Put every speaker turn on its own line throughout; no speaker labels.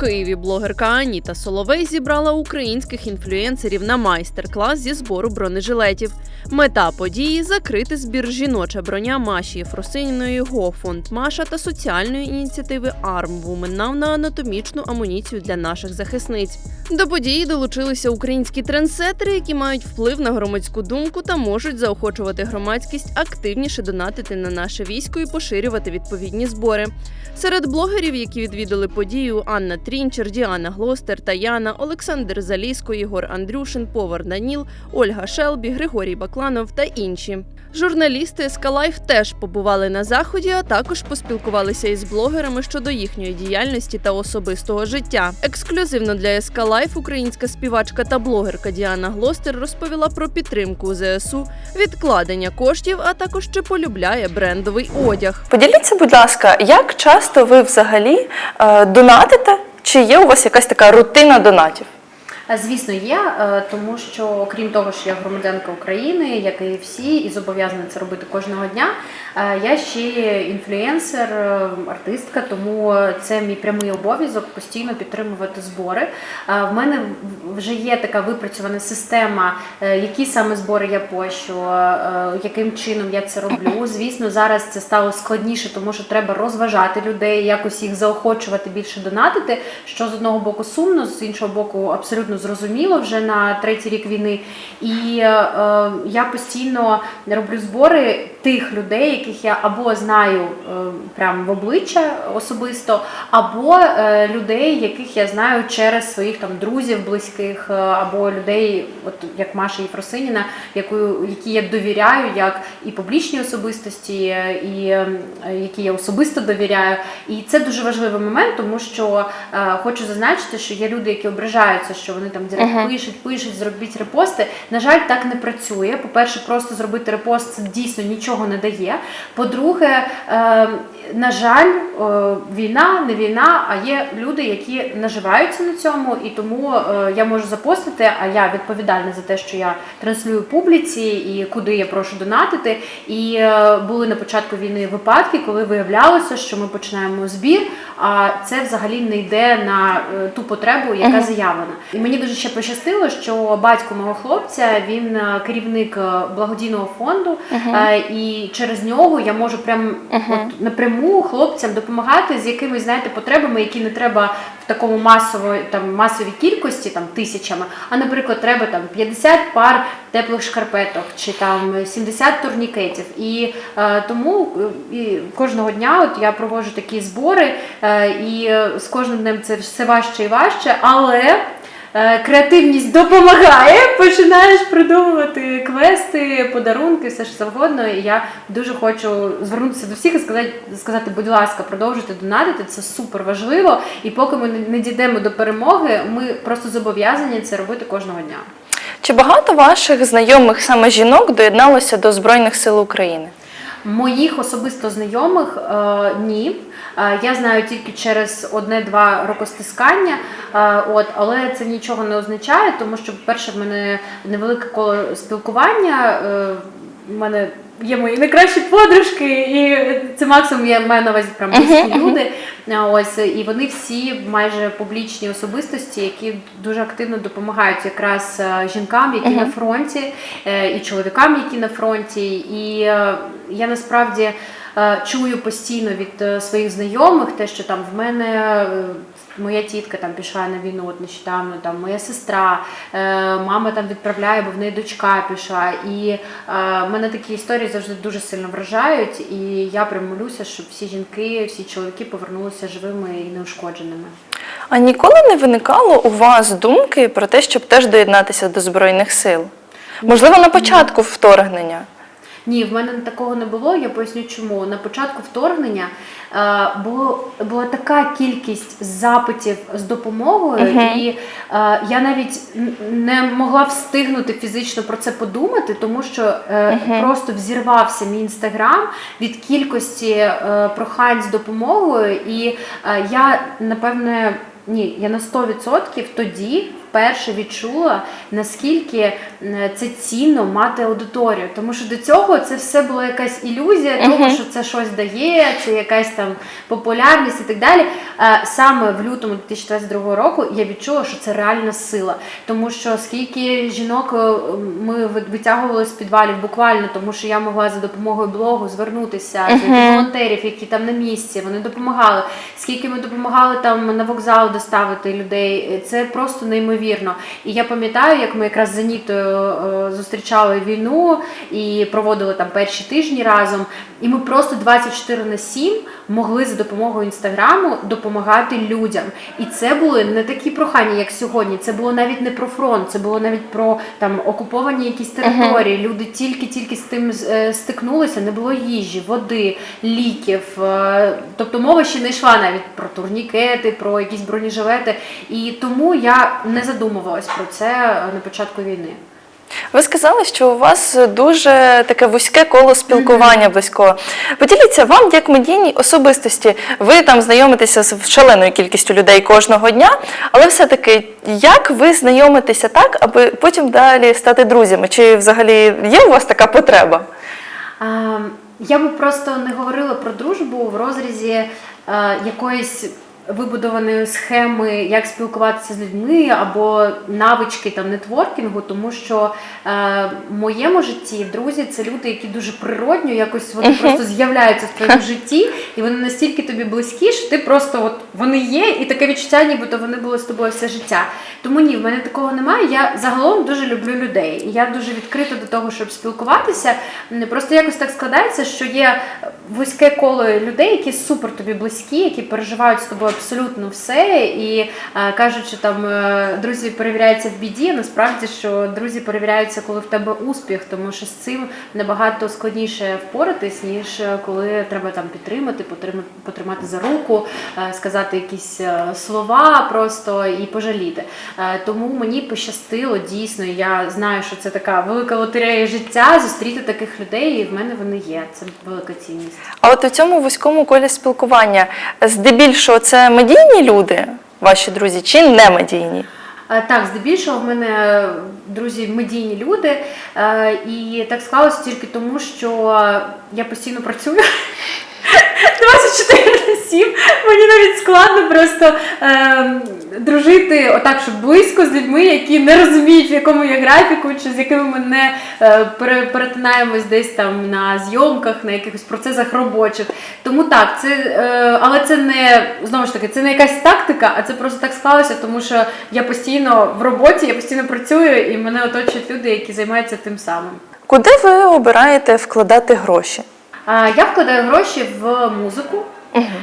Києві блогерка Аніта Соловей зібрала українських інфлюенсерів на майстер-клас зі збору бронежилетів. Мета події закрити збір жіноча броня Маші Єфросиніної ГО фонд Маша та соціальної ініціативи Now на анатомічну амуніцію для наших захисниць. До події долучилися українські трендсетери, які мають вплив на громадську думку та можуть заохочувати громадськість активніше донатити на наше військо і поширювати відповідні збори. Серед блогерів, які відвідали подію, Анна Трінчер, Діана Глостер, Таяна, Олександр Заліско, Ігор Андрюшин, Повар Даніл, Ольга Шелбі, Григорій Бакланов та інші. Журналісти Ескалайф теж побували на заході, а також поспілкувалися із блогерами щодо їхньої діяльності та особистого життя. Ексклюзивно для Ескалайф українська співачка та блогерка Діана Глостер розповіла про підтримку ЗСУ, відкладення коштів, а також чи полюбляє брендовий одяг.
Поділіться, будь ласка, як часто ви взагалі е, донатите? Чи є у вас якась така рутина донатів?
Звісно, є, е, тому що крім того, що я громадянка України, як і всі, і зобов'язана це робити кожного дня. е, Я ще інфлюенсер, е, артистка, тому це мій прямий обов'язок постійно підтримувати збори. В мене вже є така випрацьована система, які саме збори я пощу, яким чином я це роблю. Звісно, зараз це стало складніше, тому що треба розважати людей, якось їх заохочувати більше донатити. Що з одного боку сумно, з іншого боку, абсолютно зрозуміло вже на третій рік війни. І е, е, я постійно роблю збори тих людей, яких я або знаю е, прямо в обличчя особисто, або е, людей, яких я знаю через своїх там друзів близьких, е, або людей, от як Маша Єфросиніна, яку які я довіряю, як і публічні особистості, і які я особисто довіряю. І це дуже важливий момент, тому що е, хочу зазначити, що є люди, які ображаються, що вони там директ пишуть, пишуть, зробіть репости. На жаль, так не працює. По-перше, просто зробити репост це дійсно нічого не дає. По-друге, е, на жаль, е, війна, не війна, а є люди, які наживаються на цьому, і тому е, я можу запостити, а я відповідальна за те, що я транслюю публіці і куди я прошу донатити. І були на початку війни випадки, коли виявлялося, що ми починаємо збір, а це взагалі не йде на ту потребу, яка заявлена. І мені дуже ще пощастило, що батько мого хлопця він керівник благодійного фонду, е, і через нього я можу прям
Мгм.
от напряму хлопцям допомагати з якимись знаєте потребами, які не треба в такому масової там масовій кількості, там тисячами. А наприклад, треба там 50 пар теплих шкарпеток чи там 70 турнікетів. І е, тому е, і кожного дня от я проводжу такі збори, е, і е, з кожним днем це все важче і важче, але. Е, Креативність допомагає, починаєш придумувати квести, подарунки, все що завгодно. І я дуже хочу звернутися до всіх і сказати, сказати, будь ласка, продовжуйте донатити, це супер важливо. І поки ми не- не дійдемо до перемоги, ми просто зобов'язані це робити кожного дня.
Чи багато ваших знайомих саме жінок доєдналося до Збройних сил України?
Моїх особисто знайомих е, ні. Е, я знаю тільки через одне-два рокостискання, е, от, але це нічого не означає, тому що, по-перше, в мене невелике коло спілкування. Е, в мене є мої найкращі подружки, і це максимум я маю на увазі прям близькі люди. Ось і вони всі майже публічні особистості, які дуже активно допомагають якраз е, жінкам, які на фронті, е, і чоловікам, які на фронті. І е, я насправді чую постійно від е, своїх знайомих те, що там в мене. е, Моя тітка там пішла на війну, от нещодавно там моя сестра, е, мама там відправляє, бо в неї дочка пішла. І е, мене такі історії завжди дуже сильно вражають. І я прям молюся, щоб всі жінки, всі чоловіки повернулися живими і неушкодженими.
А ніколи не виникало у вас думки про те, щоб теж доєднатися до Збройних сил? Можливо, на початку вторгнення?
Ні, в мене такого не було. Я поясню, чому на початку вторгнення е, було була така кількість запитів з допомогою,
Мгм.
і е, я навіть не могла встигнути фізично про це подумати, тому що е,
Мгм.
просто взірвався мій інстаграм від кількості е, прохань з допомогою, і е, я напевне. Ні, я на 100% тоді, вперше відчула, наскільки е, це цінно мати аудиторію. Тому що до цього це все була якась ілюзія, того, що це щось дає, це якась там популярність і так далі. Е, Саме в лютому 2022 року я відчула, що це реальна сила. Тому що скільки жінок е, ми витягували з підвалів буквально, тому що я могла за допомогою блогу звернутися до волонтерів, які там на місці, вони допомагали. Скільки ми допомагали там на вокзал доставити людей, це просто неймовірно. І я пам'ятаю, як ми якраз з Анітою е, зустрічали війну і проводили там перші тижні разом. І ми просто 24 на 7 могли за допомогою інстаграму допомагати людям. І це були не такі прохання, як сьогодні. Це було навіть не про фронт, це було навіть про там окуповані якісь території. Люди тільки-тільки з тим е, стикнулися, не було їжі, води, ліків. е, Тобто мова ще не йшла навіть про турнікети, про якісь бронежилети. І тому я не задумувалась про це е, на початку війни.
Ви сказали, що у вас дуже таке вузьке коло спілкування близького. Поділіться вам, як медійній особистості, ви там знайомитеся з шаленою кількістю людей кожного дня, але все-таки як ви знайомитеся так, аби потім далі стати друзями? Чи взагалі є у вас така потреба?
Я би просто не говорила про дружбу в розрізі е, якоїсь вибудованої схеми, як спілкуватися з людьми або навички там нетворкінгу, тому що е, в моєму житті друзі це люди, які дуже природньо якось вони просто з'являються в твоєму житті, і вони настільки тобі близькі, що ти просто от вони є, і таке відчуття, нібито вони були з тобою все життя. Тому ні, в мене такого немає. Я загалом дуже люблю людей. І я дуже відкрита до того, щоб спілкуватися. Просто якось так складається, що є вузьке коло людей, які супер тобі близькі, які переживають з тобою абсолютно все. І е, кажуть, що там е, друзі перевіряються в біді. Насправді, що друзі перевіряються, коли в тебе успіх, тому що з цим набагато складніше впоратись, ніж е, коли треба там підтримати, потримати, за руку, сказати якісь слова просто і пожаліти. Тому мені пощастило дійсно. Я знаю, що це така велика лотерея життя зустріти таких людей, і в мене вони є. Це велика цінність.
А от у цьому вузькому колі спілкування здебільшого це медійні люди, ваші друзі, чи не медійні?
Е, Так, здебільшого в мене друзі медійні люди, е, і так склалося тільки тому, що я постійно працюю. 24 на 7. Мені навіть складно просто е, дружити отак, щоб близько з людьми, які не розуміють, в якому я графіку, чи з якими ми не е, перетинаємось десь там на зйомках, на якихось процесах робочих. Тому так, це, е, але це не знову ж таки, це не якась тактика, а це просто так склалося, тому що я постійно в роботі, я постійно працюю, і мене оточують люди, які займаються тим самим.
Куди ви обираєте вкладати гроші?
Я вкладаю гроші в музику.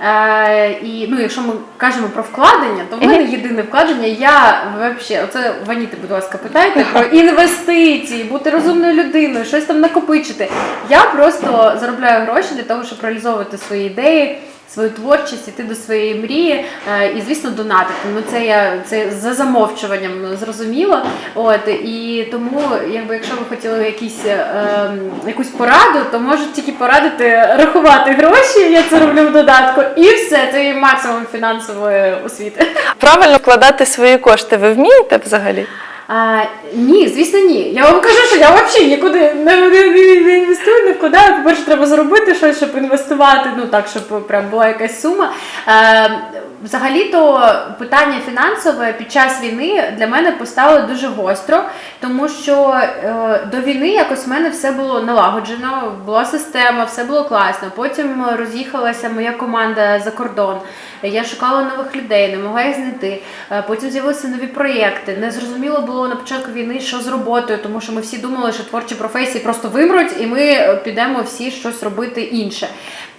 Е, і ну, якщо ми кажемо про вкладення, то в мене єдине вкладення. Я взагалі, оце Ваніти, будь ласка, питайте про інвестиції, бути розумною людиною, щось там накопичити. Я просто заробляю гроші для того, щоб реалізовувати свої ідеї. Свою творчість, іти до своєї мрії е, і, звісно, донатити. Ну це я це за замовчуванням зрозуміло. От і тому, якби якщо ви хотіли якісь, е, ем, якусь пораду, то можу тільки порадити рахувати гроші. Я це роблю в додатку, і все це є максимум фінансової освіти.
Правильно вкладати свої кошти ви вмієте взагалі?
А, ні, звісно, ні. Я вам кажу, що я взагалі нікуди не, не, не, інвестую, не вкладаю. По-перше, треба заробити щось, щоб інвестувати. Ну так, щоб прям була якась сума. Е, взагалі-то питання фінансове під час війни для мене поставило дуже гостро, тому що е, до війни якось в мене все було налагоджено, була система, все було класно. Потім роз'їхалася моя команда за кордон. Я шукала нових людей, не могла їх знайти. Е, Потім з'явилися нові проєкти. Не зрозуміло було на початку війни, що з роботою, тому що ми всі думали, що творчі професії просто вимруть, і ми е, підемо всі щось робити інше.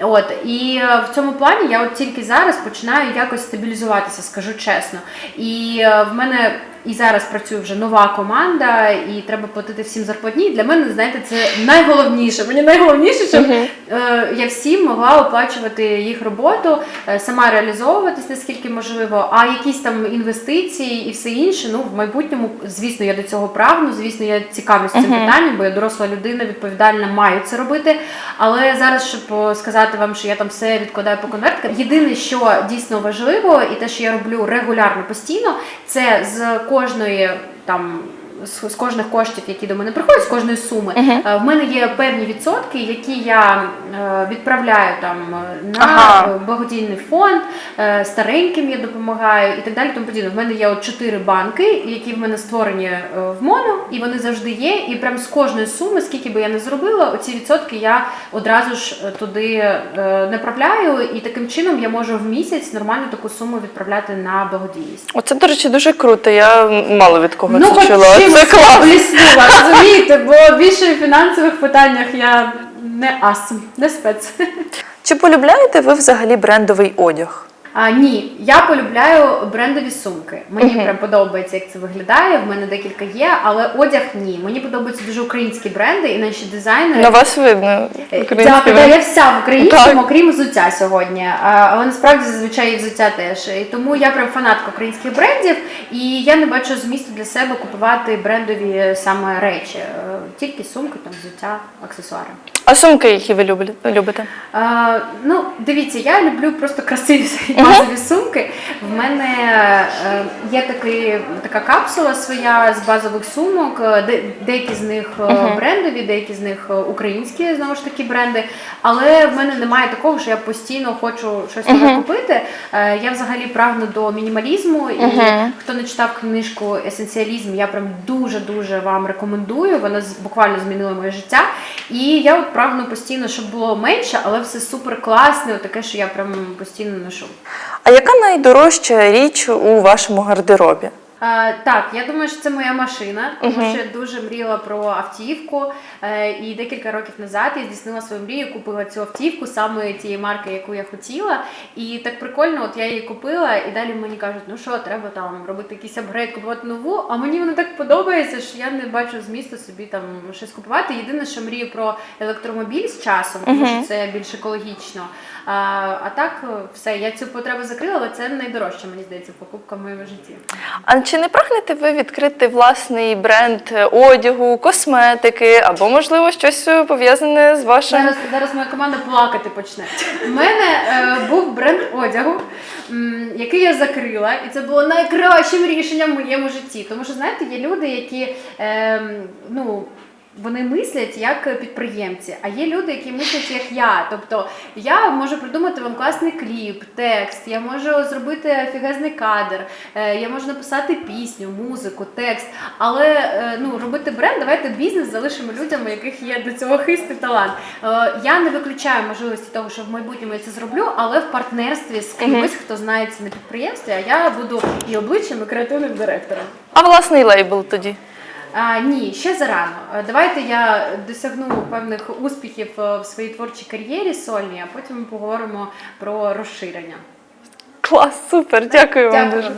От і е, в цьому плані я от тільки зараз починаю якось стабілізуватися, скажу чесно. І е, в мене і зараз працює вже нова команда, і треба платити всім зарплатні. Для мене, знаєте, це найголовніше. Мені найголовніше, щоб е, я всім могла оплачувати їх роботу, е, сама реалізовуватись наскільки можливо. А якісь там інвестиції і все інше. Ну в майбутньому, звісно, я до цього прагну. Звісно, я цікавлюсь цим питанням, бо я доросла людина, відповідальна, маю це робити. Але зараз, щоб сказати вам, що я там все відкладаю по конверткам, єдине, що дійсно важливо, і те, що я роблю регулярно постійно, це з кожної там. З кожних коштів, які до мене приходять, з кожної суми, е, в мене є певні відсотки, які я е, відправляю там е, на
Ага.
благодійний фонд, стареньким я допомагаю і так далі. Тому подібне. В мене є от чотири банки, які в мене створені в моно, і вони завжди є. І прям з кожної суми, скільки би я не зробила, оці відсотки я одразу ж туди направляю, і таким чином я можу в місяць нормально таку суму відправляти на благодійність.
Оце, до речі, дуже круто. Я мало від кого
Ну,
це чула. Клас.
бліснула, розумієте, бо більше в фінансових питаннях я не ас, не спец.
Чи полюбляєте ви взагалі брендовий одяг?
А, ні, я полюбляю брендові сумки. Мені прям подобається, як це виглядає. В мене декілька є, але одяг ні. Мені подобаються дуже українські бренди і наші дизайнери.
На вас видно.
Е,
український
Дякую, я вся в українському,
Так.
окрім взуття сьогодні. А, Але насправді зазвичай і взуття теж. І тому я прям фанатка українських брендів, і я не бачу змісту для себе купувати брендові саме речі. Е, Тільки сумки, там взуття, аксесуари.
А сумки, які ви любите?
Е, ну, дивіться, я люблю просто красиві базові сумки. В мене е, є такий, така капсула своя з базових сумок. е, Де, деякі з них е, брендові, деякі з них українські, знову ж таки, бренди. Але в мене немає такого, що я постійно хочу щось нове купити. Я взагалі прагну до мінімалізму. І хто не читав книжку Есенціалізм, я прям дуже дуже вам рекомендую. Вона буквально змінила моє життя. І я от прагну постійно, щоб було менше, але все супер класне, таке, що я прям постійно ношу.
А яка найдорожча річ у вашому гардеробі?
Е, так, я думаю, що це моя машина, тому що я дуже мріяла про автівку. Е, і декілька років назад я здійснила свою мрію, купила цю автівку саме тієї марки, яку я хотіла. І так прикольно, от я її купила, і далі мені кажуть, ну що, треба там робити якийсь апгрейд, купувати нову. А мені воно так подобається, що я не бачу змісту собі там щось купувати. Єдине, що мрію про електромобіль з часом, тому що це більш екологічно. А, а так, е, все, я цю потребу закрила, але це найдорожча, мені здається, покупка в моєму житті.
Чи не прагнете ви відкрити власний бренд е, одягу, косметики або, можливо, щось е, пов'язане з вашим
Зараз, зараз моя команда плакати почне. У мене е, був бренд одягу, м, який я закрила, і це було найкращим рішенням в моєму житті. Тому що, знаєте, є люди, які е, ну. Вони мислять як підприємці, а є люди, які мислять як я. Тобто я можу придумати вам класний кліп, текст, я можу зробити офігезний кадр, е, я можу написати пісню, музику, текст. Але е, ну робити бренд, давайте бізнес залишимо людям, у яких є до цього хист і талант. Е, Я не виключаю можливості того, що в майбутньому я це зроблю, але в партнерстві з кимось, хто знається на підприємстві, а я буду і обличчям, і креативним директором.
а власний лейбл тоді?
А, ні, ще зарано. Е, Давайте я досягну певних успіхів е, в своїй творчій кар'єрі сольній, а потім ми поговоримо про розширення.
Клас, супер, дякую вам дуже.